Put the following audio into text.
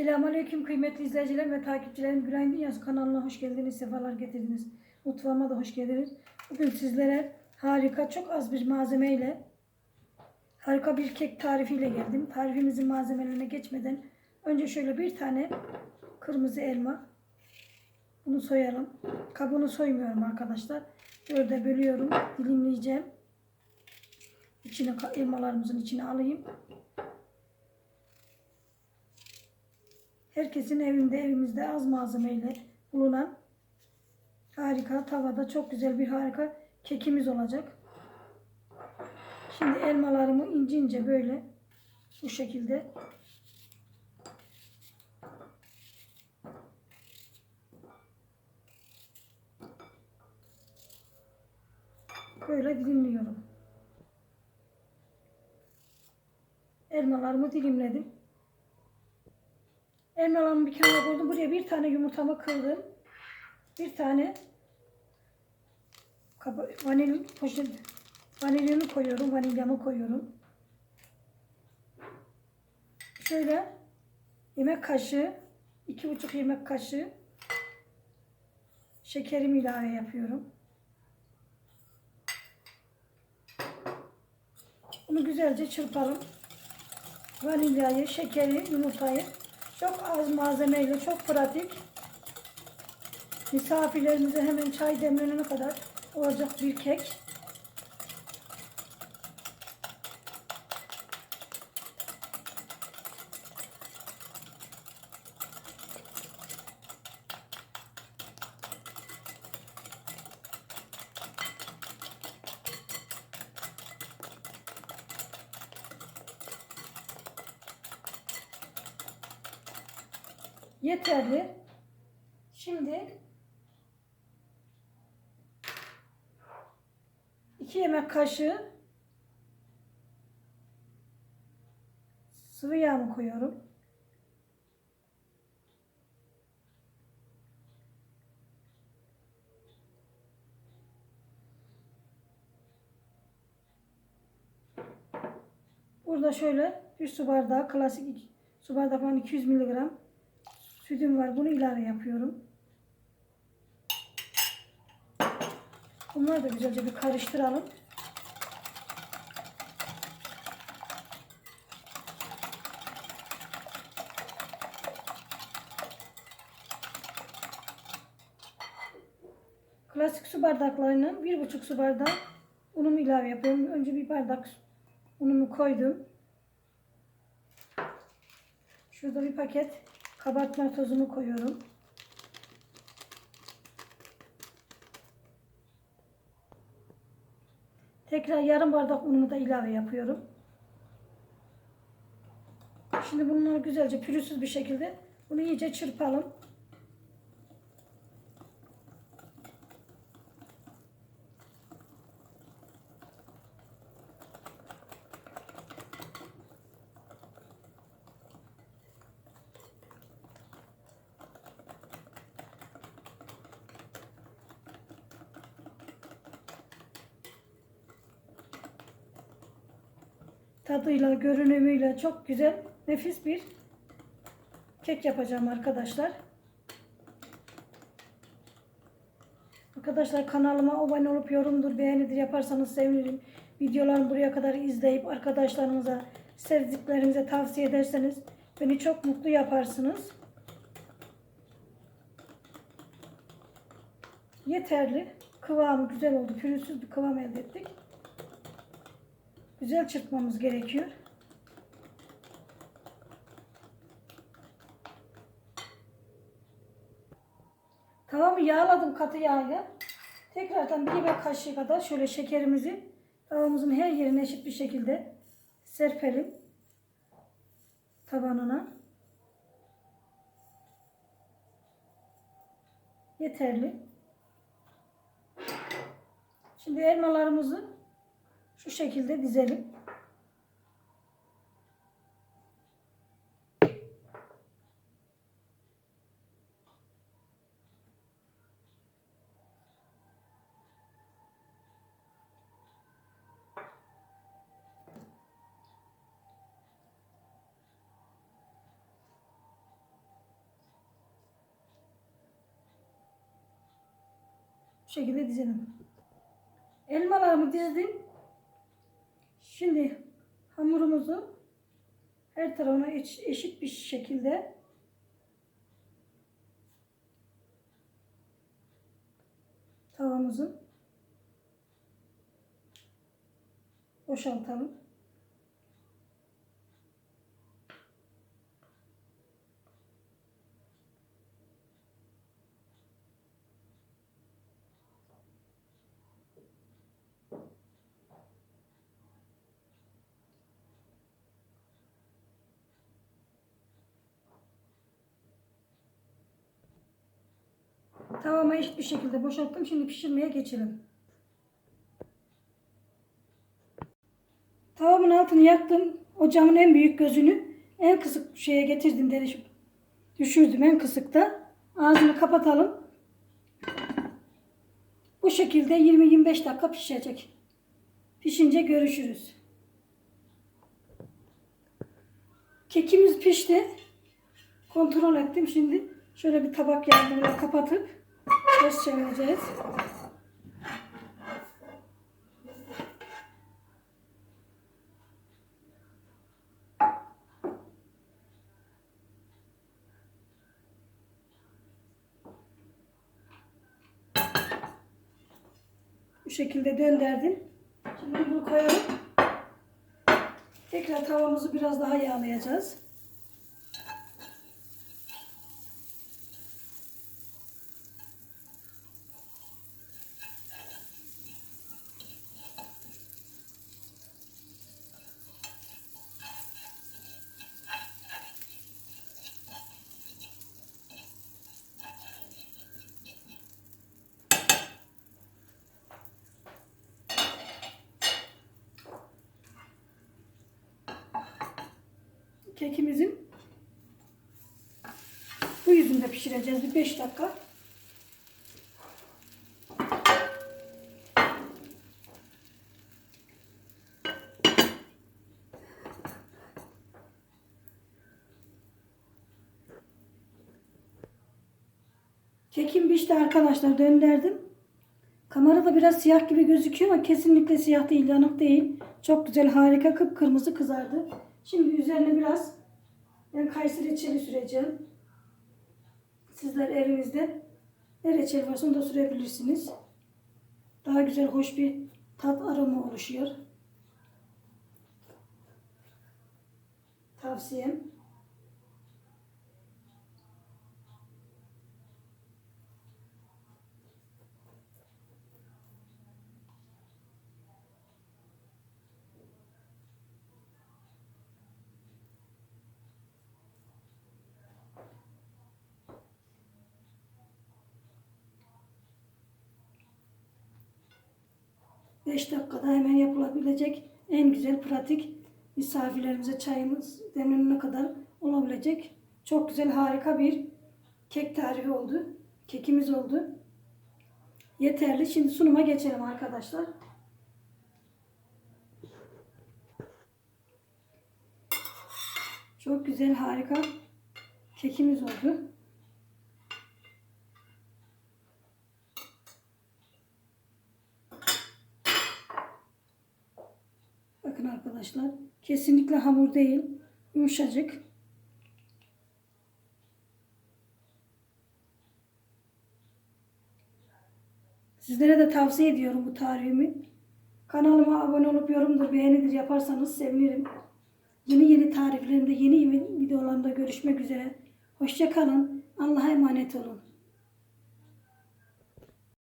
Selamünaleyküm kıymetli izleyiciler ve takipçilerim. Gülen Dünyası kanalına hoş geldiniz, sefalar getirdiniz. Mutfağıma da hoş geldiniz. Bugün sizlere harika, çok az bir malzemeyle harika bir kek tarifiyle geldim. Tarifimizin malzemelerine geçmeden önce şöyle bir tane kırmızı elma. Bunu soyalım. Kabuğunu soymuyorum arkadaşlar. Dörde bölüyorum. Dilimleyeceğim. İçine elmalarımızın içine alayım. Herkesin evinde, evimizde az malzemeyle bulunan harika, tavada çok güzel bir harika kekimiz olacak. Şimdi elmalarımı ince ince böyle bu şekilde böyle dilimliyorum. Elmalarımı dilimledim. Elmalarımı bir kenara koydum. Buraya bir tane yumurtamı kırdım. Bir tane vanilya poşet vanilyamı koyuyorum. Vanilyamı koyuyorum. Şöyle yemek kaşığı iki buçuk yemek kaşığı şekerimi ilave yapıyorum. Bunu güzelce çırparım. Vanilyayı, şekeri, yumurtayı çok az malzemeyle çok pratik. Misafirlerimize hemen çay demlenene kadar olacak bir kek. Yeterli. Şimdi iki yemek kaşığı sıvı yağımı koyuyorum. Burada şöyle bir su bardağı klasik su bardağından 200 miligram sütüm var. Bunu ilave yapıyorum. Bunları da güzelce bir karıştıralım. Klasik su bardaklarının bir buçuk su bardağı unumu ilave yapıyorum. Önce bir bardak unumu koydum. Şurada bir paket kabartma tozumu koyuyorum. Tekrar yarım bardak unumu da ilave yapıyorum. Şimdi bunları güzelce pürüzsüz bir şekilde bunu iyice çırpalım. Tadıyla, görünümüyle çok güzel, nefis bir kek yapacağım arkadaşlar. Arkadaşlar kanalıma abone olup yorumdur, beğenidir yaparsanız sevinirim. Videolarımı buraya kadar izleyip arkadaşlarınıza, sevdiklerinize tavsiye ederseniz beni çok mutlu yaparsınız. Yeterli. Kıvamı güzel oldu. Pürüzsüz bir kıvam elde ettik. Güzel çırpmamız gerekiyor. Tavamı yağladım katı yağla. Tekrardan bir yemek kaşığı kadar şöyle şekerimizi tavamızın her yerine eşit bir şekilde serpelim. Tabanına. Yeterli. Şimdi elmalarımızı şu şekilde dizelim. Şekilde dizelim. Elmalarımı dizdim. Şimdi hamurumuzu her tarafına eş- eşit bir şekilde tavamızı boşaltalım. Tavama eşit bir şekilde boşalttım. Şimdi pişirmeye geçelim. Tavamın altını yaktım. Ocağımın en büyük gözünü en kısık şeye getirdim derişim. Düşürdüm en kısıkta. Ağzını kapatalım. Bu şekilde 20-25 dakika pişecek. Pişince görüşürüz. Kekimiz pişti. Kontrol ettim şimdi. Şöyle bir tabak yardımıyla kapatıp ters çevireceğiz. Bu şekilde döndürdüm. Şimdi bunu koyalım. Tekrar tavamızı biraz daha yağlayacağız. Kekimizin bu yüzünde pişireceğiz bir 5 dakika. Kekim pişti arkadaşlar döndürdüm. Kamerada biraz siyah gibi gözüküyor ama kesinlikle siyah değil, yanık değil. Çok güzel, harika kıpkırmızı kızardı. Şimdi üzerine biraz ben kayısı reçeli süreceğim. Sizler evinizde ne reçel varsa onu da sürebilirsiniz. Daha güzel, hoş bir tat aroma oluşuyor. Tavsiyem. Beş dakikada hemen yapılabilecek en güzel pratik misafirlerimize çayımız demlenene kadar olabilecek çok güzel harika bir kek tarifi oldu. Kekimiz oldu. Yeterli. Şimdi sunuma geçelim arkadaşlar. Çok güzel harika kekimiz oldu. Arkadaşlar. Kesinlikle hamur değil. Yumuşacık. Sizlere de tavsiye ediyorum bu tarifimi. Kanalıma abone olup yorumdur, beğenidir yaparsanız sevinirim. Yeni yeni tariflerimde, yeni videolarımda görüşmek üzere. Hoşça kalın. Allah'a emanet olun.